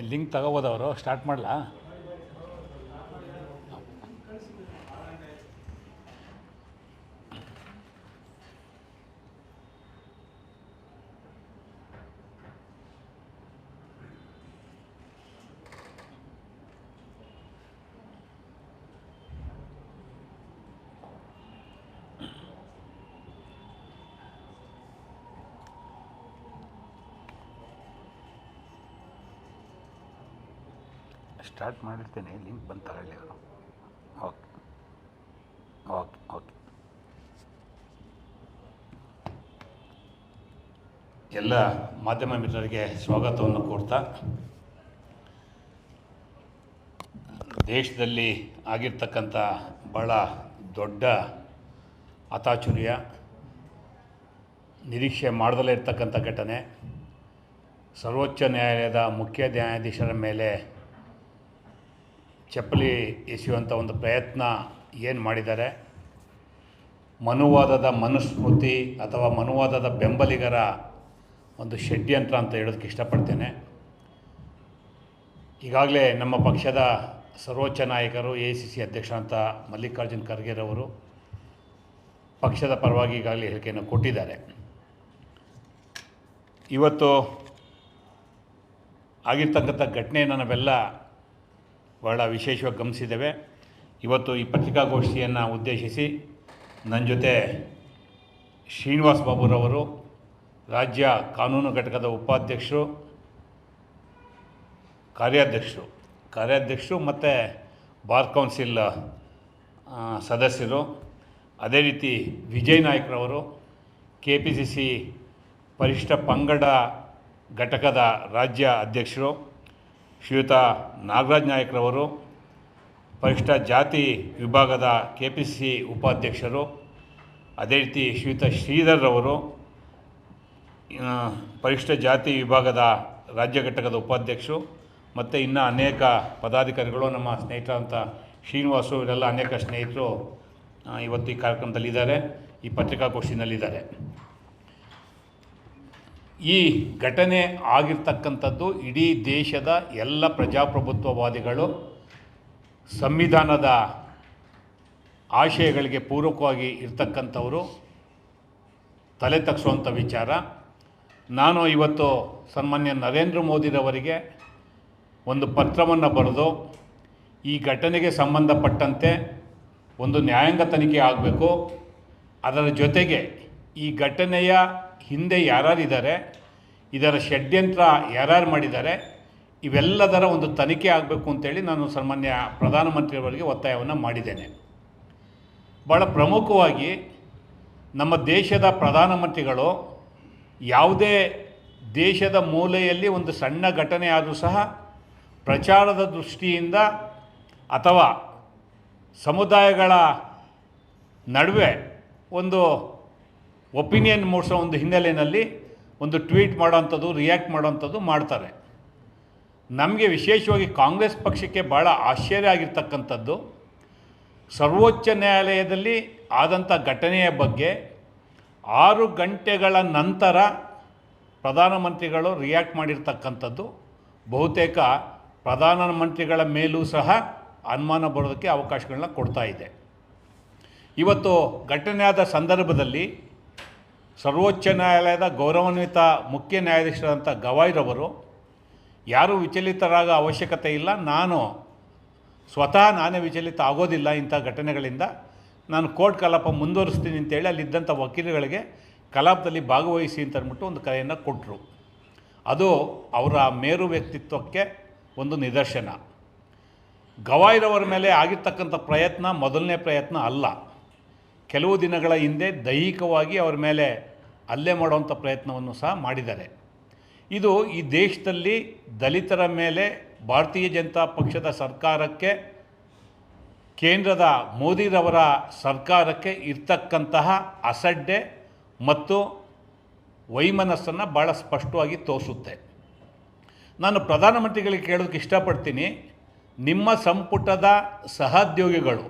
Link ತಗೋಬೋದವರು? Start ಮಾಡಲಾ? Start ಮಾಡಿರ್ತೇನೆ ಲಿಂಕ್ ಬಂದು ತಗೊಳ್ಳಿ ಅವರು. ಓಕೆ. Okay okay. ಎಲ್ಲ ಮಾಧ್ಯಮ ಮಿತ್ರರಿಗೆ ಸ್ವಾಗತವನ್ನು ಕೋರ್ತಾ, ದೇಶದಲ್ಲಿ ಆಗಿರ್ತಕ್ಕಂಥ ಬಹಳ ದೊಡ್ಡ ಅತಾಚುರ್ಯ ನಿರೀಕ್ಷೆ ಮಾಡದಲ್ಲೇ ಇರ್ತಕ್ಕಂಥ ಘಟನೆ. ಸರ್ವೋಚ್ಚ ನ್ಯಾಯಾಲಯದ ಮುಖ್ಯ ನ್ಯಾಯಾಧೀಶರ ಮೇಲೆ ಚಪ್ಪಲಿ ಎಸೆಯುವಂಥ ಒಂದು ಪ್ರಯತ್ನ ಏನು ಮಾಡಿದ್ದಾರೆ? ಮನುವಾದದ ಮನುಸ್ಮೃತಿ ಅಥವಾ ಮನುವಾದದ ಬೆಂಬಲಿಗರ ಒಂದು ಷಡ್ಯಂತ್ರ ಅಂತ ಹೇಳೋದಕ್ಕೆ ಇಷ್ಟಪಡ್ತೇನೆ. ಈಗಾಗಲೇ ನಮ್ಮ ಪಕ್ಷದ ಸರ್ವೋಚ್ಚ ನಾಯಕರು ಎ ಸಿ ಸಿ ಅಧ್ಯಕ್ಷರಂತ ಮಲ್ಲಿಕಾರ್ಜುನ್ ಖರ್ಗೆರವರು ಪಕ್ಷದ ಪರವಾಗಿ ಈಗಾಗಲೇ ಹೇಳಿಕೆಯನ್ನು ಕೊಟ್ಟಿದ್ದಾರೆ. ಇವತ್ತು ಆಗಿರ್ತಕ್ಕಂಥ ಘಟನೆಯನ್ನು ನಾವೆಲ್ಲ ಬಹಳ ವಿಶೇಷವಾಗಿ ಗಮನಿಸಿದ್ದೇವೆ. ಇವತ್ತು ಈ ಪತ್ರಿಕಾಗೋಷ್ಠಿಯನ್ನು ಉದ್ದೇಶಿಸಿ ನನ್ನ ಜೊತೆ ಶ್ರೀನಿವಾಸ್ ಬಾಬುರವರು, ರಾಜ್ಯ ಕಾನೂನು ಘಟಕದ ಉಪಾಧ್ಯಕ್ಷರು, ಕಾರ್ಯಾಧ್ಯಕ್ಷರು ಕಾರ್ಯಾಧ್ಯಕ್ಷರು ಮತ್ತು ಬಾರ್ ಕೌನ್ಸಿಲ್ ಸದಸ್ಯರು. ಅದೇ ರೀತಿ ವಿಜಯ್ ನಾಯ್ಕರವರು ಕೆ ಪಿ ಸಿ ಸಿ ಪರಿಷ್ಠ ಪಂಗಡ ಘಟಕದ ರಾಜ್ಯ ಅಧ್ಯಕ್ಷರು. ಶ್ರೀಯುತ ನಾಗರಾಜ್ ನಾಯಕ್ರವರು, ಪರಿಷ್ಠ ಜಾತಿ ವಿಭಾಗದ ಕೆ ಪಿ ಸಿ ಉಪಾಧ್ಯಕ್ಷರು, ಅದೇ ರೀತಿ ಶ್ರೀಯುತ ಶ್ರೀಧರ್ರವರು ಪರಿಷ್ಠ ಜಾತಿ ವಿಭಾಗದ ರಾಜ್ಯ ಘಟಕದ ಉಪಾಧ್ಯಕ್ಷರು, ಮತ್ತು ಇನ್ನು ಅನೇಕ ಪದಾಧಿಕಾರಿಗಳು, ನಮ್ಮ ಸ್ನೇಹಿತರಂಥ ಶ್ರೀನಿವಾಸು ಇವರೆಲ್ಲ ಅನೇಕ ಸ್ನೇಹಿತರು ಇವತ್ತು ಈ ಕಾರ್ಯಕ್ರಮದಲ್ಲಿದ್ದಾರೆ, ಈ ಪತ್ರಿಕಾಗೋಷ್ಠಿನಲ್ಲಿದ್ದಾರೆ. ಈ ಘಟನೆ ಆಗಿರ್ತಕ್ಕಂಥದ್ದು ಇಡೀ ದೇಶದ ಎಲ್ಲ ಪ್ರಜಾಪ್ರಭುತ್ವವಾದಿಗಳು ಸಂವಿಧಾನದ ಆಶಯಗಳಿಗೆ ಪೂರಕವಾಗಿ ಇರ್ತಕ್ಕಂಥವರು. ತಲೆ ತಗ್ಸುವಂಥ ವಿಚಾರ. ನಾನು ಇವತ್ತು ಸನ್ಮಾನ್ಯ ನರೇಂದ್ರ ಮೋದಿರವರಿಗೆ ಒಂದು ಪತ್ರವನ್ನು ಬರೆದು, ಈ ಘಟನೆಗೆ ಸಂಬಂಧಪಟ್ಟಂತೆ ಒಂದು ನ್ಯಾಯಾಂಗ ತನಿಖೆ ಆಗಬೇಕು. ಅದರ ಜೊತೆಗೆ ಈ ಘಟನೆಯ ಹಿಂದೆ ಯಾರ್ಯಾರಿದ್ದಾರೆ, ಇದರ ಷಡ್ಯಂತ್ರ ಯಾರ್ಯಾರು ಮಾಡಿದ್ದಾರೆ, ಇವೆಲ್ಲದರ ಒಂದು ತನಿಖೆ ಆಗಬೇಕು ಅಂತೇಳಿ ನಾನು ಸನ್ಮಾನ್ಯ ಪ್ರಧಾನಮಂತ್ರಿಯವರಿಗೆ ಒತ್ತಾಯವನ್ನು ಮಾಡಿದ್ದೇನೆ. ಭಾಳ ಪ್ರಮುಖವಾಗಿ ನಮ್ಮ ದೇಶದ ಪ್ರಧಾನಮಂತ್ರಿಗಳು ಯಾವುದೇ ದೇಶದ ಮೂಲೆಯಲ್ಲಿ ಒಂದು ಸಣ್ಣ ಘಟನೆ ಆದರೂ ಸಹ ಪ್ರಚಾರದ ದೃಷ್ಟಿಯಿಂದ ಅಥವಾ ಸಮುದಾಯಗಳ ನಡುವೆ ಒಂದು ಒಪಿನಿಯನ್ ಮೂಡಿಸೋ ಒಂದು ಹಿನ್ನೆಲೆಯಲ್ಲಿ ಒಂದು ಟ್ವೀಟ್ ಮಾಡೋವಂಥದ್ದು, ರಿಯಾಕ್ಟ್ ಮಾಡೋವಂಥದ್ದು ಮಾಡ್ತಾರೆ. ನಮಗೆ ವಿಶೇಷವಾಗಿ ಕಾಂಗ್ರೆಸ್ ಪಕ್ಷಕ್ಕೆ ಭಾಳ ಆಶ್ಚರ್ಯ ಆಗಿರ್ತಕ್ಕಂಥದ್ದು, ಸರ್ವೋಚ್ಚ ನ್ಯಾಯಾಲಯದಲ್ಲಿ ಆದಂಥ ಘಟನೆಯ ಬಗ್ಗೆ ಆರು ಗಂಟೆಗಳ ನಂತರ ಪ್ರಧಾನಮಂತ್ರಿಗಳು ರಿಯಾಕ್ಟ್ ಮಾಡಿರ್ತಕ್ಕಂಥದ್ದು. ಬಹುತೇಕ ಪ್ರಧಾನಮಂತ್ರಿಗಳ ಮೇಲೂ ಸಹ ಅನುಮಾನ ಬರೋದಕ್ಕೆ ಅವಕಾಶಗಳನ್ನ ಕೊಡ್ತಾ ಇದೆ. ಇವತ್ತು ಘಟನೆಯಾದ ಸಂದರ್ಭದಲ್ಲಿ ಸರ್ವೋಚ್ಚ ನ್ಯಾಯಾಲಯದ ಗೌರವಾನ್ವಿತ ಮುಖ್ಯ ನ್ಯಾಯಾಧೀಶರಾದಂಥ ಗವಾಯ್ರವರು ಯಾರೂ ವಿಚಲಿತರಾಗೋ ಅವಶ್ಯಕತೆ ಇಲ್ಲ. ನಾನು ಸ್ವತಃ ನಾನೇ ವಿಚಲಿತ ಆಗೋದಿಲ್ಲ ಇಂಥ ಘಟನೆಗಳಿಂದ. ನಾನು ಕೋರ್ಟ್ ಕಲಾಪ ಮುಂದುವರಿಸ್ತೀನಿ ಅಂತೇಳಿ ಅಲ್ಲಿದ್ದಂಥ ವಕೀಲಗಳಿಗೆ ಕಲಾಪದಲ್ಲಿ ಭಾಗವಹಿಸಿ ಅಂತ ಅಂದ್ಬಿಟ್ಟು ಒಂದು ಕರೆಯನ್ನು ಕೊಟ್ಟರು ಅದು ಅವರ ಮೇರು ವ್ಯಕ್ತಿತ್ವಕ್ಕೆ ಒಂದು ನಿದರ್ಶನ. ಗವಾಯಿರವರ ಮೇಲೆ ಆಗಿರ್ತಕ್ಕಂಥ ಪ್ರಯತ್ನ ಮೊದಲನೇ ಪ್ರಯತ್ನ ಅಲ್ಲ. ಕೆಲವು ದಿನಗಳ ಹಿಂದೆ ದೈಹಿಕವಾಗಿ ಅವರ ಮೇಲೆ ಹಲ್ಲೆ ಮಾಡುವಂಥ ಪ್ರಯತ್ನವನ್ನು ಸಹ ಮಾಡಿದ್ದಾರೆ. ಇದು ಈ ದೇಶದಲ್ಲಿ ದಲಿತರ ಮೇಲೆ ಭಾರತೀಯ ಜನತಾ ಪಕ್ಷದ ಸರ್ಕಾರಕ್ಕೆ, ಕೇಂದ್ರದ ಮೋದಿರವರ ಸರ್ಕಾರಕ್ಕೆ ಇರ್ತಕ್ಕಂತಹ ಅಸಡ್ಡೆ ಮತ್ತು ವೈಮನಸ್ಸನ್ನು ಭಾಳ ಸ್ಪಷ್ಟವಾಗಿ ತೋರಿಸುತ್ತೆ. ನಾನು ಪ್ರಧಾನಮಂತ್ರಿಗಳಿಗೆ ಕೇಳೋದಕ್ಕೆ ಇಷ್ಟಪಡ್ತೀನಿ, ನಿಮ್ಮ ಸಂಪುಟದ ಸಹೋದ್ಯೋಗಿಗಳು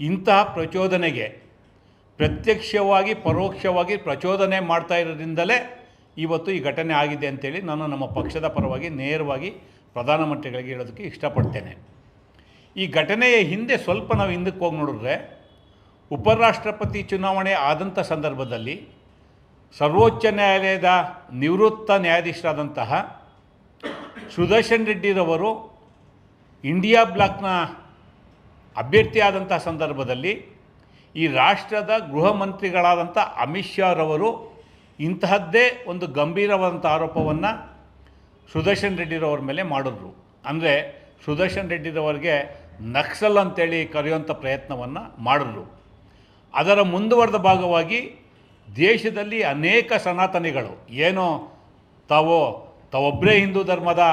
ಇಂತಹ ಪ್ರಚೋದನೆಗೆ ಪ್ರತ್ಯಕ್ಷವಾಗಿ, ಪರೋಕ್ಷವಾಗಿ ಪ್ರಚೋದನೆ ಮಾಡ್ತಾ ಇರೋದ್ರಿಂದಲೇ ಇವತ್ತು ಈ ಘಟನೆ ಆಗಿದೆ ಅಂತೇಳಿ ನಾನು ನಮ್ಮ ಪಕ್ಷದ ಪರವಾಗಿ ನೇರವಾಗಿ ಪ್ರಧಾನಮಂತ್ರಿಗಳಿಗೆ ಹೇಳೋದಕ್ಕೆ ಇಷ್ಟಪಡ್ತೇನೆ. ಈ ಘಟನೆಯ ಹಿಂದೆ ಸ್ವಲ್ಪ ನಾವು ಹಿಂದಕ್ಕೆ ಹೋಗಿ ನೋಡಿದ್ರೆ ಉಪರಾಷ್ಟ್ರಪತಿ ಚುನಾವಣೆ ಆದಂಥ ಸಂದರ್ಭದಲ್ಲಿ ಸರ್ವೋಚ್ಚ ನ್ಯಾಯಾಲಯದ ನಿವೃತ್ತ ನ್ಯಾಯಾಧೀಶರಾದಂತಹ ಸುದರ್ಶನ್ ರೆಡ್ಡಿರವರು ಇಂಡಿಯಾ ಬ್ಲಾಕ್ನ ಅಭ್ಯರ್ಥಿಯಾದಂಥ ಸಂದರ್ಭದಲ್ಲಿ ಈ ರಾಷ್ಟ್ರದ ಗೃಹ ಮಂತ್ರಿಗಳಾದಂಥ ಅಮಿತ್ ಶಾರವರು ಇಂತಹದ್ದೇ ಒಂದು ಗಂಭೀರವಾದಂಥ ಆರೋಪವನ್ನು ಸುದರ್ಶನ್ ರೆಡ್ಡಿರವ್ರ ಮೇಲೆ ಮಾಡಿದ್ರು. ಅಂದರೆ ಸುದರ್ಶನ್ ರೆಡ್ಡಿರವರಿಗೆ ನಕ್ಸಲ್ ಅಂತೇಳಿ ಕರೆಯುವಂಥ ಪ್ರಯತ್ನವನ್ನು ಮಾಡಿದ್ರು. ಅದರ ಮುಂದುವರೆದ ಭಾಗವಾಗಿ ದೇಶದಲ್ಲಿ ಅನೇಕ ಸನಾತನಿಗಳು, ಏನೋ ತಾವು, ತಾವೊಬ್ಬರೇ ಹಿಂದೂ ಧರ್ಮದ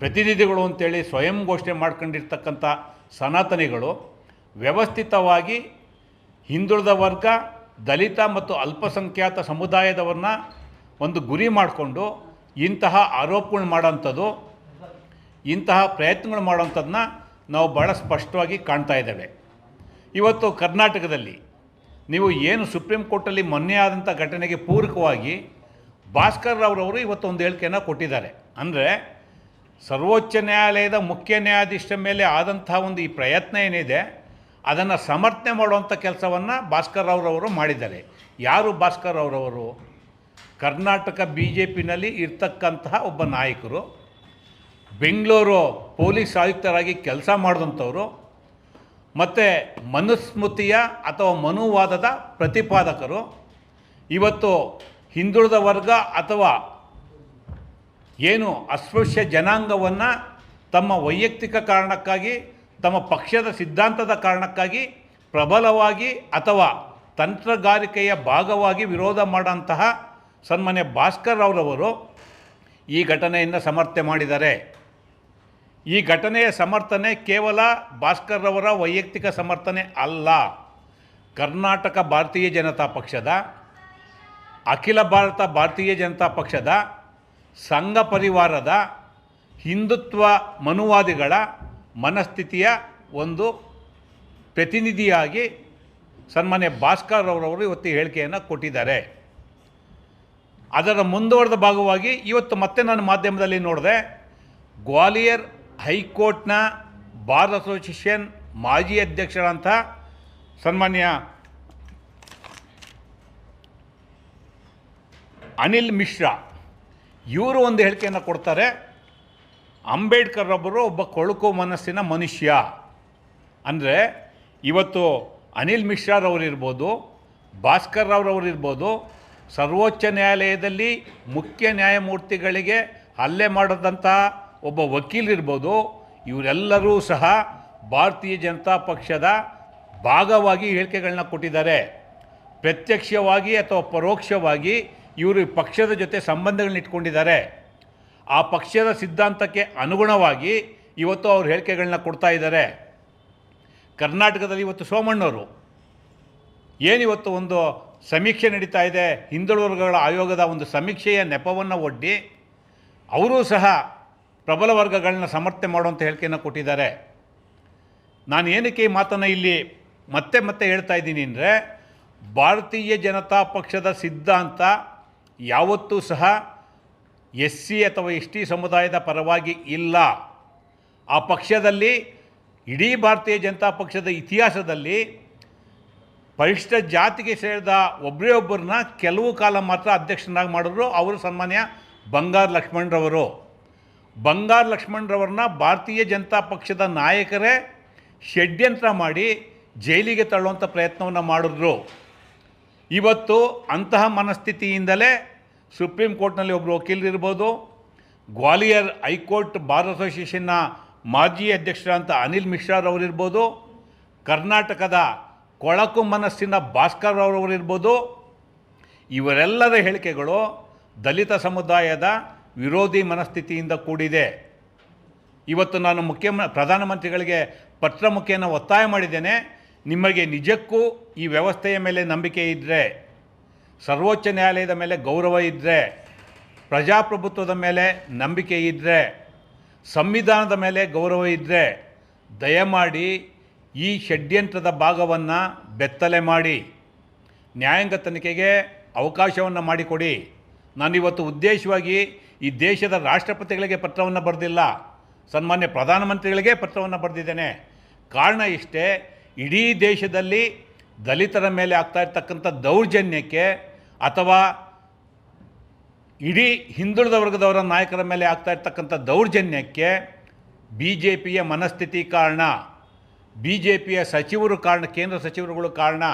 ಪ್ರತಿನಿಧಿಗಳು ಅಂತೇಳಿ ಸ್ವಯಂ ಘೋಷಣೆ ಮಾಡ್ಕೊಂಡಿರ್ತಕ್ಕಂಥ ಸನಾತನಿಗಳು ವ್ಯವಸ್ಥಿತವಾಗಿ ಹಿಂದುಳಿದ ವರ್ಗ, ದಲಿತ ಮತ್ತು ಅಲ್ಪಸಂಖ್ಯಾತ ಸಮುದಾಯದವ್ರನ್ನ ಒಂದು ಗುರಿ ಮಾಡಿಕೊಂಡು ಇಂತಹ ಆರೋಪಗಳು ಮಾಡೋಂಥದ್ದು, ಇಂತಹ ಪ್ರಯತ್ನಗಳು ಮಾಡೋಂಥದ್ದನ್ನ ನಾವು ಭಾಳ ಸ್ಪಷ್ಟವಾಗಿ ಕಾಣ್ತಾ ಇದ್ದೇವೆ. ಇವತ್ತು ಕರ್ನಾಟಕದಲ್ಲಿ ನೀವು ಏನು ಸುಪ್ರೀಂ ಕೋರ್ಟಲ್ಲಿ ಮೊನ್ನೆ ಆದಂಥ ಘಟನೆಗೆ ಪೂರಕವಾಗಿ ಭಾಸ್ಕರ್ ರಾವ್ರವರು ಇವತ್ತು ಒಂದು ಹೇಳಿಕೆಯನ್ನು ಕೊಟ್ಟಿದ್ದಾರೆ. ಅಂದರೆ ಸರ್ವೋಚ್ಚ ನ್ಯಾಯಾಲಯದ ಮುಖ್ಯ ನ್ಯಾಯಾಧೀಶರ ಮೇಲೆ ಆದಂತಹ ಒಂದು ಈ ಪ್ರಯತ್ನ ಏನಿದೆ ಅದನ್ನು ಸಮರ್ಥನೆ ಮಾಡುವಂಥ ಕೆಲಸವನ್ನು ಭಾಸ್ಕರ್ ರಾವ್ರವರು ಮಾಡಿದ್ದಾರೆ. ಯಾರು ಭಾಸ್ಕರ್ ರಾವ್ರವರು? ಕರ್ನಾಟಕ ಬಿ ಜೆ ಪಿನಲ್ಲಿ ಇರ್ತಕ್ಕಂತಹ ಒಬ್ಬ ನಾಯಕರು, ಬೆಂಗಳೂರು ಪೊಲೀಸ್ ಆಯುಕ್ತರಾಗಿ ಕೆಲಸ ಮಾಡಿದಂಥವರು, ಮತ್ತು ಮನುಸ್ಮೃತಿಯ ಅಥವಾ ಮನುವಾದದ ಪ್ರತಿಪಾದಕರು, ಇವತ್ತು ಹಿಂದುಳಿದ ವರ್ಗ ಅಥವಾ ಏನು ಅಸ್ಪೃಶ್ಯ ಜನಾಂಗವನ್ನು ತಮ್ಮ ವೈಯಕ್ತಿಕ ಕಾರಣಕ್ಕಾಗಿ ತಮ್ಮ ಪಕ್ಷದ ಸಿದ್ಧಾಂತದ ಕಾರಣಕ್ಕಾಗಿ ಪ್ರಬಲವಾಗಿ ಅಥವಾ ತಂತ್ರಗಾರಿಕೆಯ ಭಾಗವಾಗಿ ವಿರೋಧ ಮಾಡೋಂತಹ ಸನ್ಮಾನ್ಯ ಭಾಸ್ಕರ್ ಅವರವರು ಈ ಘಟನೆಯನ್ನು ಸಮರ್ಥನೆ ಮಾಡಿದ್ದಾರೆ. ಈ ಘಟನೆಯ ಸಮರ್ಥನೆ ಕೇವಲ ಭಾಸ್ಕರ್ ಅವರ ವೈಯಕ್ತಿಕ ಸಮರ್ಥನೆ ಅಲ್ಲ. ಕರ್ನಾಟಕ ಭಾರತೀಯ ಜನತಾ ಪಕ್ಷದ, ಅಖಿಲ ಭಾರತ ಭಾರತೀಯ ಜನತಾ ಪಕ್ಷದ, ಸಂಘ ಪರಿವಾರದ, ಹಿಂದುತ್ವ ಮನುವಾದಿಗಳ ಮನಸ್ಥಿತಿಯ ಒಂದು ಪ್ರತಿನಿಧಿಯಾಗಿ ಸನ್ಮಾನ್ಯ ಭಾಸ್ಕರ್ ಅವರವರು ಇವತ್ತು ಹೇಳಿಕೆಯನ್ನು ಕೊಟ್ಟಿದ್ದಾರೆ. ಅದರ ಮುಂದುವರೆದ ಭಾಗವಾಗಿ ಇವತ್ತು ಮತ್ತೆ ನಾನು ಮಾಧ್ಯಮದಲ್ಲಿ ನೋಡಿದೆ, ಗ್ವಾಲಿಯರ್ ಹೈಕೋರ್ಟ್ನ ಬಾರ್ ಅಸೋಸಿಯೇಷನ್ ಮಾಜಿ ಅಧ್ಯಕ್ಷರಂಥ ಸನ್ಮಾನ್ಯ ಅನಿಲ್ ಮಿಶ್ರಾ, ಇವರು ಒಂದು ಹೇಳಿಕೆಯನ್ನು ಕೊಡ್ತಾರೆ. ಅಂಬೇಡ್ಕರ್ ಒಬ್ಬರು ಒಬ್ಬ ಕೊಳಕು ಮನಸ್ಸಿನ ಮನುಷ್ಯ. ಅಂದರೆ ಇವತ್ತು ಅನಿಲ್ ಮಿಶ್ರಾರವರಿರ್ಬೋದು ಭಾಸ್ಕರ್ ರಾವ್ರವರು ಇರ್ಬೋದು ಸರ್ವೋಚ್ಚ ನ್ಯಾಯಾಲಯದಲ್ಲಿ ಮುಖ್ಯ ನ್ಯಾಯಮೂರ್ತಿಗಳಿಗೆ ಹಲ್ಲೆ ಮಾಡಿದಂಥ ಒಬ್ಬ ವಕೀಲರಿರ್ಬೋದು ಇವರೆಲ್ಲರೂ ಸಹ ಭಾರತೀಯ ಜನತಾ ಪಕ್ಷದ ಭಾಗವಾಗಿ ಹೇಳಿಕೆಗಳನ್ನ ಕೊಟ್ಟಿದ್ದಾರೆ. ಪ್ರತ್ಯಕ್ಷವಾಗಿ ಅಥವಾ ಪರೋಕ್ಷವಾಗಿ ಇವರು ಪಕ್ಷದ ಜೊತೆ ಸಂಬಂಧಗಳನ್ನ ಇಟ್ಕೊಂಡಿದ್ದಾರೆ. ಆ ಪಕ್ಷದ ಸಿದ್ಧಾಂತಕ್ಕೆ ಅನುಗುಣವಾಗಿ ಇವತ್ತು ಅವ್ರ ಹೇಳಿಕೆಗಳನ್ನ ಕೊಡ್ತಾ ಇದ್ದಾರೆ. ಕರ್ನಾಟಕದಲ್ಲಿ ಇವತ್ತು ಸೋಮಣ್ಣವರು. ಏನಿವತ್ತು ಒಂದು ಸಮೀಕ್ಷೆ ನಡೀತಾ ಇದೆ? ಹಿಂದುಳಿದ ಆಯೋಗದ ಒಂದು ಸಮೀಕ್ಷೆಯ ನೆಪವನ್ನು ಒಡ್ಡಿ ಅವರೂ ಸಹ ಪ್ರಬಲ ವರ್ಗಗಳನ್ನ ಸಮರ್ಥನೆ ಮಾಡುವಂಥ ಹೇಳಿಕೆಯನ್ನು ಕೊಟ್ಟಿದ್ದಾರೆ. ನಾನು ಏನಕ್ಕೆ ಈ ಮಾತನ್ನು ಇಲ್ಲಿ ಮತ್ತೆ ಮತ್ತೆ ಹೇಳ್ತಾ ಇದ್ದೀನಿ ಅಂದರೆ, ಭಾರತೀಯ ಜನತಾ ಪಕ್ಷದ ಸಿದ್ಧಾಂತ ಯಾವತ್ತೂ ಸಹ ಎಸ್ ಸಿ ಅಥವಾ ಎಸ್ ಟಿ ಸಮುದಾಯದ ಪರವಾಗಿ ಇಲ್ಲ. ಆ ಪಕ್ಷದಲ್ಲಿ ಇಡೀ ಭಾರತೀಯ ಜನತಾ ಪಕ್ಷದ ಇತಿಹಾಸದಲ್ಲಿ ಪರಿಷ್ಠ ಜಾತಿಗೆ ಸೇರಿದ ಒಬ್ಬರೇ ಒಬ್ಬರನ್ನ ಕೆಲವು ಕಾಲ ಮಾತ್ರ ಅಧ್ಯಕ್ಷನಾಗಿ ಮಾಡಿದ್ರು. ಅವರು ಸನ್ಮಾನ್ಯ ಬಂಗಾರ್ ಲಕ್ಷ್ಮಣರವರು. ಬಂಗಾರ್ ಲಕ್ಷ್ಮಣರವ್ರನ್ನ ಭಾರತೀಯ ಜನತಾ ಪಕ್ಷದ ನಾಯಕರೇ ಷಡ್ಯಂತ್ರ ಮಾಡಿ ಜೈಲಿಗೆ ತಳ್ಳುವಂಥ ಪ್ರಯತ್ನವನ್ನು ಮಾಡಿದ್ರು. ಇವತ್ತು ಅಂತಹ ಮನಸ್ಥಿತಿಯಿಂದಲೇ ಸುಪ್ರೀಂ ಕೋರ್ಟ್ನಲ್ಲಿ ಒಬ್ಬರು ವಕೀಲರಿರ್ಬೋದು ಗ್ವಾಲಿಯರ್ ಹೈಕೋರ್ಟ್ ಬಾರ್ ಅಸೋಸಿಯೇಷನ್ನ ಮಾಜಿ ಅಧ್ಯಕ್ಷರಂತ ಅನಿಲ್ ಮಿಶ್ರಾರವರಿರ್ಬೋದು ಕರ್ನಾಟಕದ ಕೊಳಕು ಮನಸ್ಸಿನ ಭಾಸ್ಕರ್ ಅವರವರಿರ್ಬೋದು ಇವರೆಲ್ಲರ ಹೇಳಿಕೆಗಳು ದಲಿತ ಸಮುದಾಯದ ವಿರೋಧಿ ಮನಸ್ಥಿತಿಯಿಂದ ಕೂಡಿದೆ. ಇವತ್ತು ನಾನು ಮುಖ್ಯ ಪ್ರಧಾನಮಂತ್ರಿಗಳಿಗೆ ಪತ್ರ ಮುಖೇನ ಒತ್ತಾಯ ಮಾಡಿದ್ದೇನೆ. ನಿಮಗೆ ನಿಜಕ್ಕೂ ಈ ವ್ಯವಸ್ಥೆಯ ಮೇಲೆ ನಂಬಿಕೆ ಇದ್ದರೆ ಸರ್ವೋಚ್ಚ ನ್ಯಾಯಾಲಯದ ಮೇಲೆ ಗೌರವ ಇದ್ದರೆ ಪ್ರಜಾಪ್ರಭುತ್ವದ ಮೇಲೆ ನಂಬಿಕೆ ಇದ್ದರೆ ಸಂವಿಧಾನದ ಮೇಲೆ ಗೌರವ ಇದ್ದರೆ ದಯಮಾಡಿ ಈ ಷಡ್ಯಂತ್ರದ ಭಾಗವನ್ನು ಬೆತ್ತಲೆ ಮಾಡಿ, ನ್ಯಾಯಾಂಗ ತನಿಖೆಗೆ ಅವಕಾಶವನ್ನು ಮಾಡಿಕೊಡಿ. ನಾನಿವತ್ತು ಉದ್ದೇಶವಾಗಿ ಈ ದೇಶದ ರಾಷ್ಟ್ರಪತಿಗಳಿಗೆ ಪತ್ರವನ್ನು ಬರೆದಿಲ್ಲ, ಸನ್ಮಾನ್ಯ ಪ್ರಧಾನಮಂತ್ರಿಗಳಿಗೆ ಪತ್ರವನ್ನು ಬರೆದಿದ್ದೇನೆ. ಕಾರಣ ಇಷ್ಟೇ, ಇಡೀ ದೇಶದಲ್ಲಿ ದಲಿತರ ಮೇಲೆ ಆಗ್ತಾ ಇರ್ತಕ್ಕಂಥ ದೌರ್ಜನ್ಯಕ್ಕೆ ಅಥವಾ ಇಡೀ ಹಿಂದುಳಿದ ವರ್ಗದವರ ನಾಯಕರ ಮೇಲೆ ಆಗ್ತಾ ಇರ್ತಕ್ಕಂಥ ದೌರ್ಜನ್ಯಕ್ಕೆ ಬಿ ಜೆ ಪಿಯ ಮನಸ್ಥಿತಿ ಕಾರಣ ಬಿ ಜೆ ಪಿಯ ಸಚಿವರು ಕಾರಣ, ಕೇಂದ್ರ ಸಚಿವರುಗಳು ಕಾರಣ,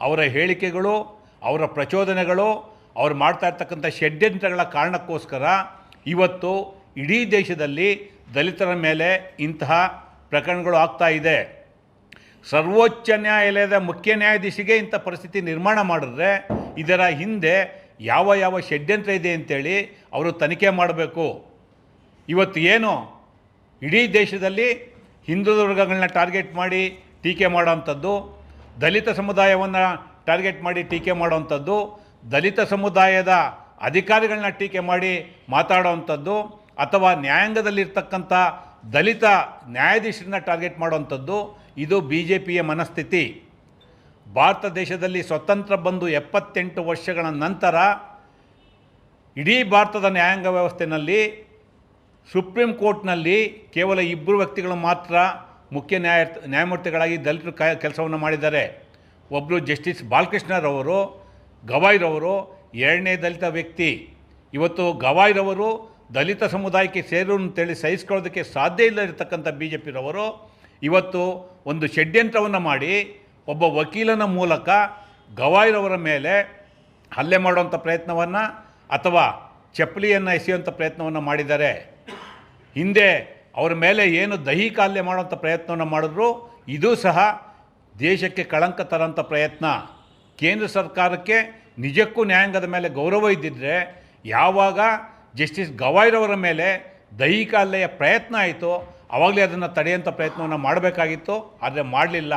ಅವರ ಹೇಳಿಕೆಗಳು, ಅವರ ಪ್ರಚೋದನೆಗಳು, ಅವ್ರು ಮಾಡ್ತಾ ಇರ್ತಕ್ಕಂಥ ಷಡ್ಯಂತ್ರಗಳ ಕಾರಣಕ್ಕೋಸ್ಕರ ಇವತ್ತು ಇಡೀ ದೇಶದಲ್ಲಿ ದಲಿತರ ಮೇಲೆ ಇಂತಹ ಪ್ರಕರಣಗಳು ಆಗ್ತಾ ಇದೆ. ಸರ್ವೋಚ್ಚ ನ್ಯಾಯಾಲಯದ ಮುಖ್ಯ ನ್ಯಾಯಾಧೀಶಿಗೆ ಇಂಥ ಪರಿಸ್ಥಿತಿ ನಿರ್ಮಾಣ ಮಾಡಿದ್ರೆ ಇದರ ಹಿಂದೆ ಯಾವ ಯಾವ ಷಡ್ಯಂತ್ರ ಇದೆ ಅಂತೇಳಿ ಅವರು ತನಿಖೆ ಮಾಡಬೇಕು. ಇವತ್ತು ಏನು? ಇಡೀ ದೇಶದಲ್ಲಿ ಹಿಂದೂ ವರ್ಗಗಳನ್ನ ಟಾರ್ಗೆಟ್ ಮಾಡಿ ಟೀಕೆ ಮಾಡೋವಂಥದ್ದು, ದಲಿತ ಸಮುದಾಯವನ್ನು ಟಾರ್ಗೆಟ್ ಮಾಡಿ ಟೀಕೆ ಮಾಡೋವಂಥದ್ದು, ದಲಿತ ಸಮುದಾಯದ ಅಧಿಕಾರಿಗಳನ್ನ ಟೀಕೆ ಮಾಡಿ ಮಾತಾಡೋವಂಥದ್ದು, ಅಥವಾ ನ್ಯಾಯಾಂಗದಲ್ಲಿರ್ತಕ್ಕಂಥ ದಲಿತ ನ್ಯಾಯಾಧೀಶರನ್ನ ಟಾರ್ಗೆಟ್ ಮಾಡುವಂಥದ್ದು, ಇದು ಬಿ ಜೆ ಪಿಯ ಮನಸ್ಥಿತಿ. ಭಾರತ ದೇಶದಲ್ಲಿ ಸ್ವತಂತ್ರ ಬಂದು ಎಪ್ಪತ್ತೆಂಟು ವರ್ಷಗಳ ನಂತರ ಇಡೀ ಭಾರತದ ನ್ಯಾಯಾಂಗ ವ್ಯವಸ್ಥೆಯಲ್ಲಿ ಸುಪ್ರೀಂ ಕೋರ್ಟ್ನಲ್ಲಿ ಕೇವಲ ಇಬ್ಬರು ವ್ಯಕ್ತಿಗಳು ಮಾತ್ರ ಮುಖ್ಯ ನ್ಯಾಯ ನ್ಯಾಯಮೂರ್ತಿಗಳಾಗಿ ದಲಿತರು ಕ, ಕೆಲಸವನ್ನು ಮಾಡಿದ್ದಾರೆ. ಒಬ್ಬರು ಜಸ್ಟಿಸ್ ಬಾಲಕೃಷ್ಣರವರು ಗವಾಯ್ರವರು ಎರಡನೇ ದಲಿತ ವ್ಯಕ್ತಿ. ಇವತ್ತು ಗವಾಯ್ರವರು ದಲಿತ ಸಮುದಾಯಕ್ಕೆ ಸೇರು ಅಂತೇಳಿ ಸಹಿಸ್ಕೊಳ್ಳೋದಕ್ಕೆ ಸಾಧ್ಯ ಇಲ್ಲದಿರತಕ್ಕಂಥ ಬಿ ಜೆ ಪಿರವರು ಇವತ್ತು ಒಂದು ಷಡ್ಯಂತ್ರವನ್ನು ಮಾಡಿ ಒಬ್ಬ ವಕೀಲನ ಮೂಲಕ ಗವಾಯಿರವರ ಮೇಲೆ ಹಲ್ಲೆ ಮಾಡುವಂಥ ಪ್ರಯತ್ನವನ್ನು ಅಥವಾ ಚಪ್ಪಲಿಯನ್ನು ಎಸೆಯುವಂಥ ಪ್ರಯತ್ನವನ್ನು ಮಾಡಿದ್ದಾರೆ. ಹಿಂದೆ ಅವರ ಮೇಲೆ ಏನು ದೈಹಿಕ ಹಲ್ಲೆ ಮಾಡುವಂಥ ಪ್ರಯತ್ನವನ್ನು ಮಾಡಿದ್ರು, ಇದು ಸಹ ದೇಶಕ್ಕೆ ಕಳಂಕ ತರೋಂಥ ಪ್ರಯತ್ನ. ಕೇಂದ್ರ ಸರ್ಕಾರಕ್ಕೆ ನಿಜಕ್ಕೂ ನ್ಯಾಯಾಂಗದ ಮೇಲೆ ಗೌರವ ಇದ್ದಿದ್ದರೆ ಯಾವಾಗ ಜಸ್ಟಿಸ್ ಗವಾಯ್ರವರ ಮೇಲೆ ದೈಹಿಕ ಹಲ್ಲೆಯ ಪ್ರಯತ್ನ ಆಯಿತು ಆವಾಗಲೇ ಅದನ್ನು ತಡೆಯುವಂಥ ಪ್ರಯತ್ನವನ್ನು ಮಾಡಬೇಕಾಗಿತ್ತು, ಆದರೆ ಮಾಡಲಿಲ್ಲ.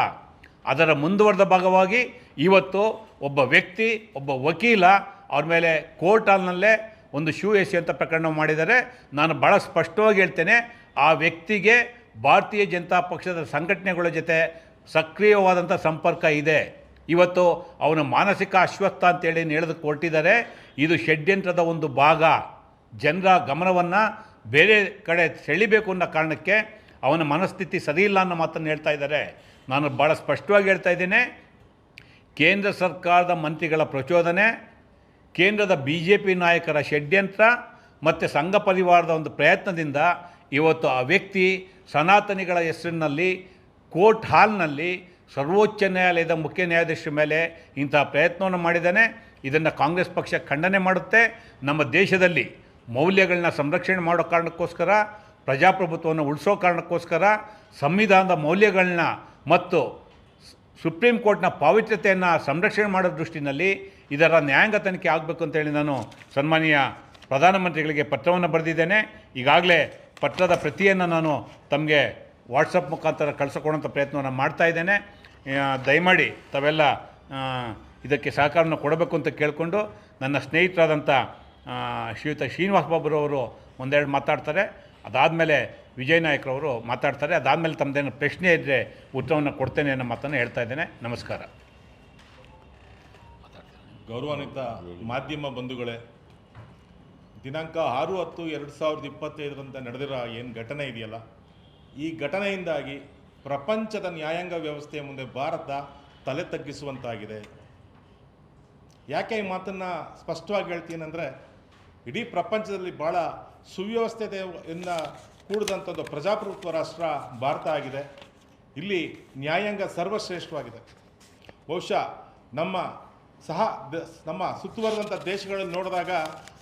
ಅದರ ಮುಂದುವರೆದ ಭಾಗವಾಗಿ ಇವತ್ತು ಒಬ್ಬ ವ್ಯಕ್ತಿ, ಒಬ್ಬ ವಕೀಲ ಅವ್ರ ಮೇಲೆ ಕೋರ್ಟ್ ಹಾಲ್ನಲ್ಲೇ ಒಂದು ಶೂ ಅಂತ ಪ್ರಕರಣ ಮಾಡಿದ್ದಾರೆ. ನಾನು ಭಾಳ ಸ್ಪಷ್ಟವಾಗಿ ಹೇಳ್ತೇನೆ, ಆ ವ್ಯಕ್ತಿಗೆ ಭಾರತೀಯ ಜನತಾ ಪಕ್ಷದ ಸಂಘಟನೆಗಳ ಜೊತೆ ಸಕ್ರಿಯವಾದಂಥ ಸಂಪರ್ಕ ಇದೆ. ಇವತ್ತು ಅವನ ಮಾನಸಿಕ ಅಶ್ವಸ್ಥ ಅಂತೇಳಿ ಹೇಳೋದಕ್ಕೆ ಕೊಟ್ಟಿದ್ದಾರೆ ಇದು ಷಡ್ಯಂತ್ರದ ಒಂದು ಭಾಗ. ಜನರ ಗಮನವನ್ನು ಬೇರೆ ಕಡೆ ಸೆಳಿಬೇಕು ಅನ್ನೋ ಕಾರಣಕ್ಕೆ ಅವನ ಮನಸ್ಥಿತಿ ಸರಿಯಿಲ್ಲ ಅನ್ನೋ ಮಾತನ್ನು ಹೇಳ್ತಾ ಇದ್ದಾರೆ. ನಾನು ಭಾಳ ಸ್ಪಷ್ಟವಾಗಿ ಹೇಳ್ತಾ ಇದ್ದೀನಿ, ಕೇಂದ್ರ ಸರ್ಕಾರದ ಮಂತ್ರಿಗಳ ಪ್ರಚೋದನೆ, ಕೇಂದ್ರದ ಬಿ ಜೆ ಪಿ ನಾಯಕರ ಷಡ್ಯಂತ್ರ ಮತ್ತು ಸಂಘ ಪರಿವಾರದ ಒಂದು ಪ್ರಯತ್ನದಿಂದ ಇವತ್ತು ಆ ವ್ಯಕ್ತಿ ಸನಾತನಿಗಳ ಹೆಸರಿನಲ್ಲಿ ಕೋರ್ಟ್ ಹಾಲ್ನಲ್ಲಿ ಸರ್ವೋಚ್ಚ ನ್ಯಾಯಾಲಯದ ಮುಖ್ಯ ನ್ಯಾಯಾಧೀಶರ ಮೇಲೆ ಇಂತಹ ಪ್ರಯತ್ನವನ್ನು ಮಾಡಿದ್ದಾನೆ. ಇದನ್ನು ಕಾಂಗ್ರೆಸ್ ಪಕ್ಷ ಖಂಡನೆ ಮಾಡುತ್ತೆ. ನಮ್ಮ ದೇಶದಲ್ಲಿ ಮೌಲ್ಯಗಳನ್ನ ಸಂರಕ್ಷಣೆ ಮಾಡೋ ಕಾರಣಕ್ಕೋಸ್ಕರ, ಪ್ರಜಾಪ್ರಭುತ್ವವನ್ನು ಉಳಿಸೋ ಕಾರಣಕ್ಕೋಸ್ಕರ, ಸಂವಿಧಾನದ ಮೌಲ್ಯಗಳನ್ನ ಮತ್ತು ಸುಪ್ರೀಂ ಕೋರ್ಟ್ನ ಪಾವಿತ್ರ್ಯತೆಯನ್ನು ಸಂರಕ್ಷಣೆ ಮಾಡೋ ದೃಷ್ಟಿನಲ್ಲಿ ಇದರ ನ್ಯಾಯಾಂಗ ತನಿಖೆ ಆಗಬೇಕು ಅಂತೇಳಿ ನಾನು ಸನ್ಮಾನೀಯ ಪ್ರಧಾನಮಂತ್ರಿಗಳಿಗೆ ಪತ್ರವನ್ನು ಬರೆದಿದ್ದೇನೆ. ಈಗಾಗಲೇ ಪತ್ರದ ಪ್ರತಿಯನ್ನು ನಾನು ತಮಗೆ ವಾಟ್ಸಪ್ ಮುಖಾಂತರ ಕಳಿಸ್ಕೊಡೋಂಥ ಪ್ರಯತ್ನವನ್ನು ಮಾಡ್ತಾ ಇದ್ದೇನೆ. ದಯಮಾಡಿ ತಾವೆಲ್ಲ ಇದಕ್ಕೆ ಸಹಕಾರನ ಕೊಡಬೇಕು ಅಂತ ಕೇಳಿಕೊಂಡು ನನ್ನ ಸ್ನೇಹಿತರಾದಂಥ ಶ್ರೀಯುತ ಶ್ರೀನಿವಾಸ ಬಾಬುರವರು ಒಂದೆರಡು ಮಾತಾಡ್ತಾರೆ. ಅದಾದಮೇಲೆ ವಿಜಯ್ ನಾಯಕರವರು ಮಾತಾಡ್ತಾರೆ. ಅದಾದಮೇಲೆ ತಮ್ಮದೇನು ಪ್ರಶ್ನೆ ಇದ್ದರೆ ಉತ್ತರವನ್ನು ಕೊಡ್ತೇನೆ ಅನ್ನೋ ಮಾತನ್ನು ಹೇಳ್ತಾ ಇದ್ದೇನೆ. ನಮಸ್ಕಾರ. ಗೌರವಾನ್ವಿತ ಮಾಧ್ಯಮ ಬಂಧುಗಳೇ, ದಿನಾಂಕ ಆರು ಹತ್ತು ಎರಡು ಸಾವಿರದ ಇಪ್ಪತ್ತೈದರಂತ ನಡೆದಿರೋ ಏನು ಘಟನೆ ಇದೆಯಲ್ಲ, ಈ ಘಟನೆಯಿಂದಾಗಿ ಪ್ರಪಂಚದ ನ್ಯಾಯಾಂಗ ವ್ಯವಸ್ಥೆಯ ಮುಂದೆ ಭಾರತ ತಲೆ ತಗ್ಗಿಸುವಂತಾಗಿದೆ. ಯಾಕೆ ಈ ಮಾತನ್ನು ಸ್ಪಷ್ಟವಾಗಿ ಹೇಳ್ತೀನಿ ಅಂದರೆ ಇಡೀ ಪ್ರಪಂಚದಲ್ಲಿ ಭಾಳ ಸುವ್ಯವಸ್ಥತೆಯಿಂದ ಕೂಡಿದಂಥ ಒಂದು ಪ್ರಜಾಪ್ರಭುತ್ವ ರಾಷ್ಟ್ರ ಭಾರತ ಆಗಿದೆ. ಇಲ್ಲಿ ನ್ಯಾಯಾಂಗ ಸರ್ವಶ್ರೇಷ್ಠವಾಗಿದೆ. ಬಹುಶಃ ನಮ್ಮ ಸಹ ನಮ್ಮ ಸುತ್ತುವರೆದಂಥ ದೇಶಗಳಲ್ಲಿ ನೋಡಿದಾಗ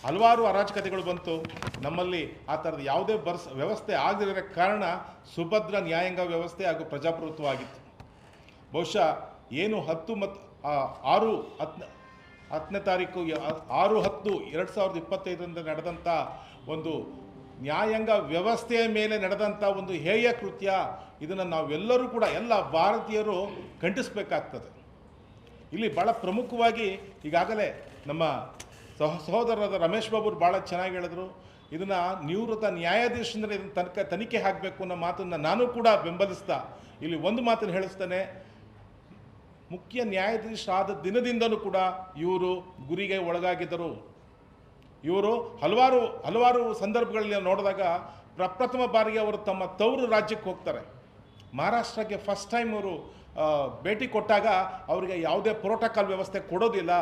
ಹಲವಾರು ಅರಾಜಕತೆಗಳು ಬಂತು. ನಮ್ಮಲ್ಲಿ ಆ ಥರದ ಯಾವುದೇ ಬರ್ಸ್, ವ್ಯವಸ್ಥೆ ಆಗದಿರೋ ಕಾರಣ ಸುಭದ್ರ ನ್ಯಾಯಾಂಗ ವ್ಯವಸ್ಥೆ ಹಾಗೂ ಪ್ರಜಾಪ್ರಭುತ್ವ ಆಗಿತ್ತು. ಬಹುಶಃ ಏನು ಹತ್ತು ಮತ್ತು ಆರು ಹತ್ತು ಹತ್ತನೇ ತಾರೀಕು ಆರು ಹತ್ತು ಎರಡು ಸಾವಿರದ ಇಪ್ಪತ್ತೈದರಿಂದ ನಡೆದಂಥ ಒಂದು ನ್ಯಾಯಾಂಗ ವ್ಯವಸ್ಥೆಯ ಮೇಲೆ ನಡೆದಂಥ ಒಂದು ಹೇಯ ಕೃತ್ಯ, ಇದನ್ನು ನಾವೆಲ್ಲರೂ ಕೂಡ, ಎಲ್ಲ ಭಾರತೀಯರು ಖಂಡಿಸಬೇಕಾಗ್ತದೆ. ಇಲ್ಲಿ ಭಾಳ ಪ್ರಮುಖವಾಗಿ ಈಗಾಗಲೇ ನಮ್ಮ ಸಹ, ಸಹೋದರರಾದ ರಮೇಶ್ ಬಾಬು ಭಾಳ ಚೆನ್ನಾಗಿ ಹೇಳಿದ್ರು. ಇದನ್ನು ನಿವೃತ್ತ ನ್ಯಾಯಾಧೀಶರಿಂದ ಇದನ್ನು ತನಕ, ತನಿಖೆ ಆಗಬೇಕು ಅನ್ನೋ ಮಾತನ್ನು ನಾನು ಕೂಡ ಬೆಂಬಲಿಸ್ತಾ ಇಲ್ಲಿ ಒಂದು ಮಾತನ್ನು ಹೇಳಿಸ್ತಾನೆ. ಮುಖ್ಯ ನ್ಯಾಯಾಧೀಶರಾದ ದಿನದಿಂದಲೂ ಕೂಡ ಇವರು ಗುರಿಗೆ ಒಳಗಾಗಿದ್ದರು. ಇವರು ಹಲವಾರು ಹಲವಾರು ಸಂದರ್ಭಗಳಲ್ಲಿ ನೋಡಿದಾಗ ಪ್ರಪ್ರಥಮ ಬಾರಿಗೆ ಅವರು ತಮ್ಮ ತವರು ರಾಜ್ಯಕ್ಕೆ ಹೋಗ್ತಾರೆ. ಮಹಾರಾಷ್ಟ್ರಕ್ಕೆ ಫಸ್ಟ್ ಟೈಮ್ ಅವರು ಭೇಟಿ ಕೊಟ್ಟಾಗ ಅವರಿಗೆ ಯಾವುದೇ ಪ್ರೋಟೋಕಾಲ್ ವ್ಯವಸ್ಥೆ ಕೊಡೋದಿಲ್ಲ.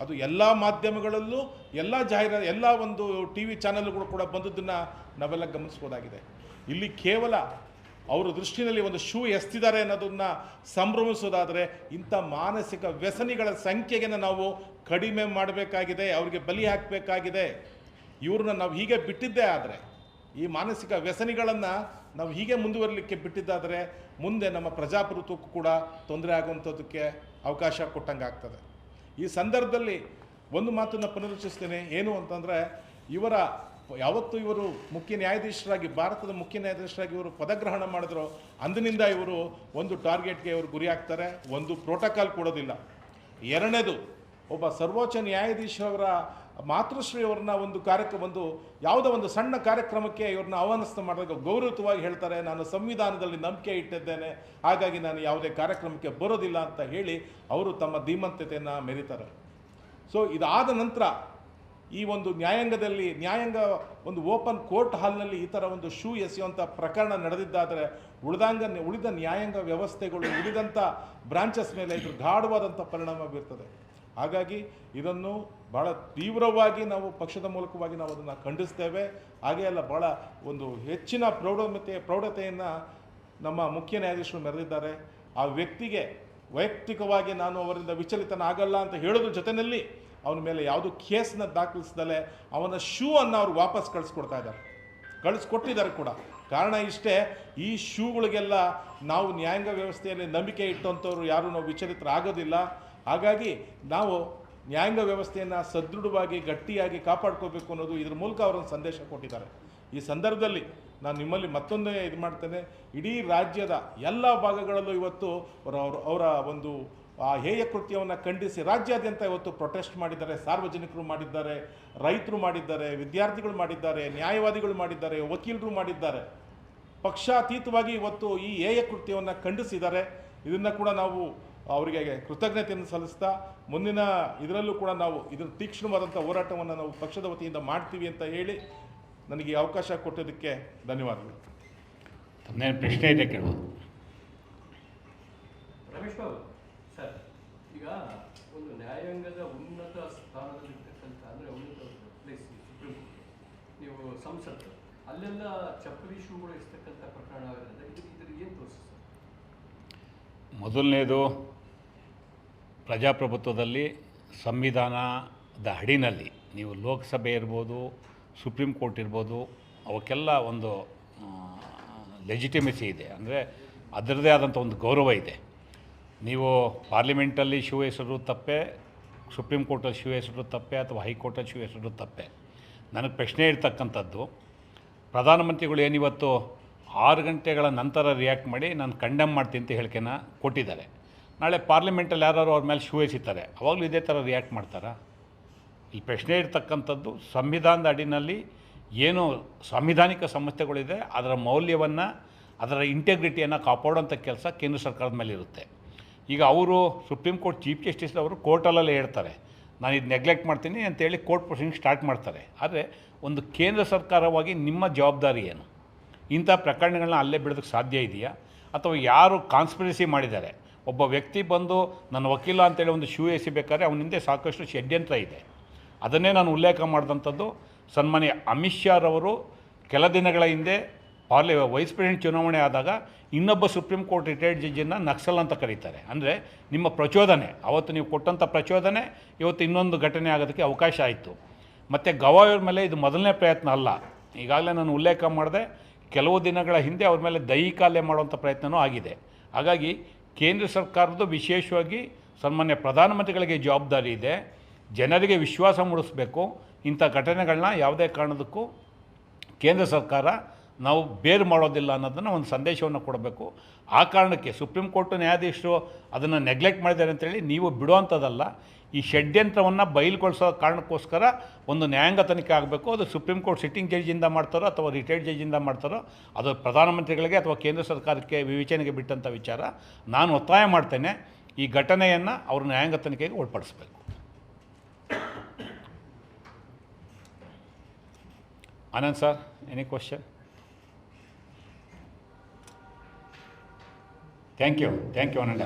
ಅದು ಎಲ್ಲ ಮಾಧ್ಯಮಗಳಲ್ಲೂ, ಎಲ್ಲ ಜಾಹೀರಾತು ಎಲ್ಲ ಒಂದು ಟಿ ವಿ ಚಾನಲ್ಗಳು ಕೂಡ ಬಂದದ್ದನ್ನು ನಾವೆಲ್ಲ ಗಮನಿಸ್ಬೋದಾಗಿದೆ. ಇಲ್ಲಿ ಕೇವಲ ಅವರ ದೃಷ್ಟಿನಲ್ಲಿ ಒಂದು ಶೂ ಎಸ್ತಿದ್ದಾರೆ ಅನ್ನೋದನ್ನು ಸಂಭ್ರಮಿಸೋದಾದರೆ ಇಂಥ ಮಾನಸಿಕ ವ್ಯಸನಿಗಳ ಸಂಖ್ಯೆಗೆ ನಾವು ಕಡಿಮೆ ಮಾಡಬೇಕಾಗಿದೆ, ಅವರಿಗೆ ಬಲಿ ಹಾಕಬೇಕಾಗಿದೆ. ಇವ್ರನ್ನ ನಾವು ಹೀಗೆ ಬಿಟ್ಟಿದ್ದೇ ಆದರೆ, ಈ ಮಾನಸಿಕ ವ್ಯಸನಿಗಳನ್ನು ನಾವು ಹೀಗೆ ಮುಂದುವರಲಿಕ್ಕೆ ಬಿಟ್ಟಿದ್ದಾದರೆ, ಮುಂದೆ ನಮ್ಮ ಪ್ರಜಾಪ್ರಭುತ್ವಕ್ಕೂ ಕೂಡ ತೊಂದರೆ ಆಗುವಂಥದ್ದಕ್ಕೆ ಅವಕಾಶ ಕೊಟ್ಟಂಗೆ ಆಗ್ತದೆ ಈ ಸಂದರ್ಭದಲ್ಲಿ ಒಂದು ಮಾತನ್ನು ಪುನರುಚ್ಚಿಸ್ತೇನೆ ಏನು ಅಂತಂದರೆ, ಇವರ ಯಾವತ್ತು ಇವರು ಮುಖ್ಯ ನ್ಯಾಯಾಧೀಶರಾಗಿ, ಭಾರತದ ಮುಖ್ಯ ನ್ಯಾಯಾಧೀಶರಾಗಿ ಇವರು ಪದಗ್ರಹಣ ಮಾಡಿದ್ರು, ಅಂದಿನಿಂದ ಇವರು ಒಂದು ಟಾರ್ಗೆಟ್ಗೆ ಇವರು ಗುರಿ ಆಗ್ತಾರೆ ಒಂದು ಪ್ರೋಟೋಕಾಲ್ ಕೊಡೋದಿಲ್ಲ. ಎರಡನೇದು ಒಬ್ಬ ಸರ್ವೋಚ್ಚ ನ್ಯಾಯಾಧೀಶರವರ ಮಾತೃಶ್ರೀ ಅವ್ರನ್ನ ಒಂದು ಕಾರ್ಯಕ್ರಮ ಒಂದು ಯಾವುದೋ ಒಂದು ಸಣ್ಣ ಕಾರ್ಯಕ್ರಮಕ್ಕೆ ಇವ್ರನ್ನ ಆಹ್ವಾನಿಸ್ತಾ ಮಾಡಿದಾಗ ಗೌರವಯುತವಾಗಿ ಹೇಳ್ತಾರೆ, ನಾನು ಸಂವಿಧಾನದಲ್ಲಿ ನಂಬಿಕೆ ಇಟ್ಟಿದ್ದೇನೆ, ಹಾಗಾಗಿ ನಾನು ಯಾವುದೇ ಕಾರ್ಯಕ್ರಮಕ್ಕೆ ಬರೋದಿಲ್ಲ ಅಂತ ಹೇಳಿ ಅವರು ತಮ್ಮ ಧೀಮಂತತೆಯನ್ನು ಮೆರೀತಾರೆ. ಸೊ ಇದಾದ ನಂತರ ಈ ಒಂದು ನ್ಯಾಯಾಂಗದಲ್ಲಿ, ನ್ಯಾಯಾಂಗ ಒಂದು ಓಪನ್ ಕೋರ್ಟ್ ಹಾಲ್ನಲ್ಲಿ ಈ ಥರ ಒಂದು ಶೂ ಎಸೆಯುವಂಥ ಪ್ರಕರಣ ನಡೆದಿದ್ದಾದರೆ ಉಳಿದಾಂಗ, ಉಳಿದ ನ್ಯಾಯಾಂಗ ವ್ಯವಸ್ಥೆಗಳು, ಉಳಿದಂಥ ಬ್ರಾಂಚಸ್ ಮೇಲೆ ಇದು ಗಾಢವಾದಂಥ ಪರಿಣಾಮ ಬೀರ್ತದೆ. ಹಾಗಾಗಿ ಇದನ್ನು ಭಾಳ ತೀವ್ರವಾಗಿ ನಾವು ಪಕ್ಷದ ಮೂಲಕವಾಗಿ ನಾವು ಅದನ್ನು ಖಂಡಿಸ್ತೇವೆ. ಹಾಗೇ ಅಲ್ಲ ಭಾಳ ಒಂದು ಹೆಚ್ಚಿನ ಪ್ರೌಢಮತೆ, ಪ್ರೌಢತೆಯನ್ನು ನಮ್ಮ ಮುಖ್ಯ ನ್ಯಾಯಾಧೀಶರು ಮೆರೆದಿದ್ದಾರೆ. ಆ ವ್ಯಕ್ತಿಗೆ ವೈಯಕ್ತಿಕವಾಗಿ ನಾನು ಅವರಿಂದ ವಿಚಲಿತನ ಆಗಲ್ಲ ಅಂತ ಹೇಳೋದ್ರ ಜೊತೆಯಲ್ಲಿ ಅವನ ಮೇಲೆ ಯಾವುದು ಕೇಸ್ನ ದಾಖಲಿಸ್ದಲೆ ಅವನ ಶೂ ಅನ್ನು ಅವ್ರು ವಾಪಸ್ ಕಳಿಸ್ಕೊಡ್ತಾ ಇದ್ದಾರೆ. ಕಳಿಸ್ಕೊಟ್ಟಿದ್ದಾರೆ ಕೂಡ. ಕಾರಣ ಇಷ್ಟೇ, ಈ ಶೂಗಳಿಗೆಲ್ಲ ನಾವು ನ್ಯಾಯಾಂಗ ವ್ಯವಸ್ಥೆಯಲ್ಲಿ ನಂಬಿಕೆ ಇಟ್ಟಂಥವ್ರು ಯಾರೂ ನಾವು ವಿಚಲಿತರಾಗೋದಿಲ್ಲ. ಹಾಗಾಗಿ ನಾವು ನ್ಯಾಯಾಂಗ ವ್ಯವಸ್ಥೆಯನ್ನು ಸದೃಢವಾಗಿ, ಗಟ್ಟಿಯಾಗಿ ಕಾಪಾಡ್ಕೋಬೇಕು ಅನ್ನೋದು ಇದ್ರ ಮೂಲಕ ಅವರೊಂದು ಸಂದೇಶ ಕೊಟ್ಟಿದ್ದಾರೆ. ಈ ಸಂದರ್ಭದಲ್ಲಿ ನಾನು ನಿಮ್ಮಲ್ಲಿ ಮತ್ತೊಂದೇ ಇದು ಮಾಡ್ತೇನೆ. ಇಡೀ ರಾಜ್ಯದ ಎಲ್ಲ ಭಾಗಗಳಲ್ಲೂ ಇವತ್ತು ಅವರ ಅವರ- ಒಂದು, ಆ ಹೇಯ ಕೃತ್ಯವನ್ನು ಖಂಡಿಸಿ ರಾಜ್ಯಾದ್ಯಂತ ಇವತ್ತು ಪ್ರೊಟೆಸ್ಟ್ ಮಾಡಿದ್ದಾರೆ. ಸಾರ್ವಜನಿಕರು ಮಾಡಿದ್ದಾರೆ, ರೈತರು ಮಾಡಿದ್ದಾರೆ, ವಿದ್ಯಾರ್ಥಿಗಳು ಮಾಡಿದ್ದಾರೆ, ನ್ಯಾಯವಾದಿಗಳು ಮಾಡಿದ್ದಾರೆ, ವಕೀಲರು ಮಾಡಿದ್ದಾರೆ. ಪಕ್ಷಾತೀತವಾಗಿ ಇವತ್ತು ಈ ಹೇಯ ಕೃತ್ಯವನ್ನು ಖಂಡಿಸಿದ್ದಾರೆ. ಇದನ್ನು ಕೂಡ ನಾವು ಅವರಿಗೆ ಕೃತಜ್ಞತೆಯನ್ನು ಸಲ್ಲಿಸ್ತಾ ಮುಂದಿನ ಇದರಲ್ಲೂ ಕೂಡ ನಾವು ಇದರ ತೀಕ್ಷ್ಣವಾದಂಥ ಹೋರಾಟವನ್ನು ನಾವು ಪಕ್ಷದ ವತಿಯಿಂದ ಮಾಡ್ತೀವಿ ಅಂತ ಹೇಳಿ ನನಗೆ ಈ ಅವಕಾಶ ಕೊಟ್ಟಿದ್ದಕ್ಕೆ ಧನ್ಯವಾದಗಳು. ತಮ್ಮದೇನು ಪ್ರಶ್ನೆ ಇದೆ ಕೇಳ್ಬೋದು ರಮೇಶ್ ಬಾಬು ಸರ್ ಈಗ ಒಂದು ನ್ಯಾಯಾಂಗದ ಉನ್ನತ ಸ್ಥಾನದಲ್ಲಿರ್ತಕ್ಕಂಥ ಅಂದರೆ ಉನ್ನತ ಪ್ಲೇಸ್ ಸುಪ್ರೀಂ ಕೋರ್ಟ್ ನೀವು ಸಂಸತ್ತು ಅಲ್ಲೆಲ್ಲ ಚಪ್ಪಲಿ ಶೂಗಳು ಇರ್ತಕ್ಕಂಥ ಪ್ರಕರಣ ಇದ್ರ ಏನು ತೋರಿಸಿ ಸರ್? ಮೊದಲನೇದು ಪ್ರಜಾಪ್ರಭುತ್ವದಲ್ಲಿ ಸಂವಿಧಾನದ ಅಡಿನಲ್ಲಿ ನೀವು ಲೋಕಸಭೆ ಇರ್ಬೋದು, ಸುಪ್ರೀಂ ಕೋರ್ಟ್ ಇರ್ಬೋದು, ಅವಕ್ಕೆಲ್ಲ ಒಂದು ಲೆಜಿಟಿಮೆಸಿ ಇದೆ. ಅಂದರೆ ಅದರದೇ ಆದಂಥ ಒಂದು ಗೌರವ ಇದೆ. ನೀವು ಪಾರ್ಲಿಮೆಂಟಲ್ಲಿ ಶಿವ ಹೆಸರು ತಪ್ಪೆ, ಸುಪ್ರೀಂ ಕೋರ್ಟಲ್ಲಿ ಶಿವ ಹೆಸರು ತಪ್ಪೆ ಅಥವಾ ಹೈಕೋರ್ಟಲ್ಲಿ ಶಿವ ಹೆಸರು ತಪ್ಪೆ? ನನಗೆ ಪ್ರಶ್ನೆ ಇರ್ತಕ್ಕಂಥದ್ದು, ಪ್ರಧಾನಮಂತ್ರಿಗಳು ಏನಿವತ್ತು ಆರು ಗಂಟೆಗಳ ನಂತರ ರಿಯಾಕ್ಟ್ ಮಾಡಿ ನಾನು ಕಂಡೆಮ್ ಮಾಡ್ತೀನಿ ಅಂತ ಹೇಳಿಕೆನ ಕೊಟ್ಟಿದ್ದಾರೆ. ನಾಳೆ ಪಾರ್ಲಿಮೆಂಟಲ್ಲಿ ಯಾರು ಅವ್ರ ಮೇಲೆ ಶೂ ಎಸಿತಾರೆ, ಅವಾಗಲೂ ಇದೇ ಥರ ರಿಯಾಕ್ಟ್ ಮಾಡ್ತಾರಾ? ಈ ಪ್ರಶ್ನೆ ಇರ್ತಕ್ಕಂಥದ್ದು ಸಂವಿಧಾನದ ಅಡಿನಲ್ಲಿ ಏನು ಸಾಂವಿಧಾನಿಕ ಸಮಸ್ಯೆಗಳಿದೆ, ಅದರ ಮೌಲ್ಯವನ್ನು, ಅದರ ಇಂಟೆಗ್ರಿಟಿಯನ್ನು ಕಾಪಾಡೋಂಥ ಕೆಲಸ ಕೇಂದ್ರ ಸರ್ಕಾರದ ಮೇಲೆ ಇರುತ್ತೆ. ಈಗ ಅವರು ಸುಪ್ರೀಂ ಕೋರ್ಟ್ ಚೀಫ್ ಜಸ್ಟಿಸ್ ಅವರು ಕೋರ್ಟಲ್ಲೇ ಹೇಳ್ತಾರೆ, ನಾನು ಇದು ನೆಗ್ಲೆಕ್ಟ್ ಮಾಡ್ತೀನಿ ಅಂತೇಳಿ ಕೋರ್ಟ್ ಪ್ರೊಸೀಡಿಂಗ್ ಸ್ಟಾರ್ಟ್ ಮಾಡ್ತಾರೆ. ಆದರೆ ಒಂದು ಕೇಂದ್ರ ಸರ್ಕಾರವಾಗಿ ನಿಮ್ಮ ಜವಾಬ್ದಾರಿ ಏನು? ಇಂಥ ಪ್ರಕರಣಗಳನ್ನ ಅಲ್ಲೇ ಬಿಡೋದಕ್ಕೆ ಸಾಧ್ಯ ಇದೆಯಾ? ಅಥವಾ ಯಾರು ಕಾನ್ಸ್ಪಿರಸಿ ಮಾಡಿದ್ದಾರೆ? ಒಬ್ಬ ವ್ಯಕ್ತಿ ಬಂದು ನನ್ನ ವಕೀಲ ಅಂತೇಳಿ ಒಂದು ಶೂ ಎಸಿಬೇಕಾದ್ರೆ ಅವನ ಹಿಂದೆ ಸಾಕಷ್ಟು ಷಡ್ಯಂತ್ರ ಇದೆ. ಅದನ್ನೇ ನಾನು ಉಲ್ಲೇಖ ಮಾಡಿದಂಥದ್ದು. ಸನ್ಮಾನ್ಯ ಅಮಿತ್ ಶಾರವರು ಕೆಲ ದಿನಗಳ ಹಿಂದೆ ಪಾರ್ಲಿ, ವೈಸ್ ಪ್ರೆಸಿಡೆಂಟ್ ಚುನಾವಣೆ ಆದಾಗ ಇನ್ನೊಬ್ಬ ಸುಪ್ರೀಂ ಕೋರ್ಟ್ ರಿಟೈರ್ಡ್ ಜಡ್ಜನ್ನು ನಕ್ಸಲ್ ಅಂತ ಕರೀತಾರೆ. ಅಂದರೆ ನಿಮ್ಮ ಪ್ರಚೋದನೆ. ಅವತ್ತು ನೀವು ಕೊಟ್ಟಂಥ ಪ್ರಚೋದನೆ ಇವತ್ತು ಇನ್ನೊಂದು ಘಟನೆ ಆಗೋದಕ್ಕೆ ಅವಕಾಶ ಆಯಿತು. ಮತ್ತು ಗವಾಯಿಯವ್ರ ಮೇಲೆ ಇದು ಮೊದಲನೇ ಪ್ರಯತ್ನ ಅಲ್ಲ. ಈಗಾಗಲೇ ನಾನು ಉಲ್ಲೇಖ ಮಾಡಿದೆ, ಕೆಲವು ದಿನಗಳ ಹಿಂದೆ ಅವ್ರ ಮೇಲೆ ದೈಹಿಕ ಹಲ್ಲೆ ಮಾಡುವಂಥ ಪ್ರಯತ್ನವೂ ಆಗಿದೆ. ಹಾಗಾಗಿ ಕೇಂದ್ರ ಸರ್ಕಾರದ್ದು ವಿಶೇಷವಾಗಿ ಸನ್ಮಾನ್ಯ ಪ್ರಧಾನಮಂತ್ರಿಗಳಿಗೆ ಜವಾಬ್ದಾರಿ ಇದೆ. ಜನರಿಗೆ ವಿಶ್ವಾಸ ಮೂಡಿಸಬೇಕು. ಇಂಥ ಘಟನೆಗಳನ್ನ ಯಾವುದೇ ಕಾರಣದಕ್ಕೂ ಕೇಂದ್ರ ಸರ್ಕಾರ ನಾವು ಬೇರು ಮಾಡೋದಿಲ್ಲ ಅನ್ನೋದನ್ನು ಒಂದು ಸಂದೇಶವನ್ನು ಕೊಡಬೇಕು. ಆ ಕಾರಣಕ್ಕೆ ಸುಪ್ರೀಂ ಕೋರ್ಟ್ ನ್ಯಾಯಾಧೀಶರು ಅದನ್ನು ನೆಗ್ಲೆಕ್ಟ್ ಮಾಡಿದ್ದಾರೆ ಅಂತೇಳಿ ನೀವು ಬಿಡುವಂಥದ್ದಲ್ಲ. ಈ ಷಡ್ಯಂತ್ರವನ್ನು ಬಯಲುಗೊಳಿಸೋ ಕಾರಣಕ್ಕೋಸ್ಕರ ಒಂದು ನ್ಯಾಯಾಂಗ ತನಿಖೆ ಆಗಬೇಕು. ಅದು ಸುಪ್ರೀಂ ಕೋರ್ಟ್ ಸಿಟ್ಟಿಂಗ್ ಜಡ್ಜಿಂದ ಮಾಡ್ತಾರೋ ಅಥವಾ ರಿಟೈರ್ಡ್ ಜಡ್ಜಿಂದ ಮಾಡ್ತಾರೋ, ಅದು ಪ್ರಧಾನಮಂತ್ರಿಗಳಿಗೆ ಅಥವಾ ಕೇಂದ್ರ ಸರ್ಕಾರಕ್ಕೆ ವಿವೇಚನೆಗೆ ಬಿಟ್ಟಂಥ ವಿಚಾರ. ನಾನು ಒತ್ತಾಯ ಮಾಡ್ತೇನೆ, ಈ ಘಟನೆಯನ್ನು ಅವರು ನ್ಯಾಯಾಂಗ ತನಿಖೆಗೆ ಒಳಪಡಿಸಬೇಕು. Anand sir any question thank you thank you Anand.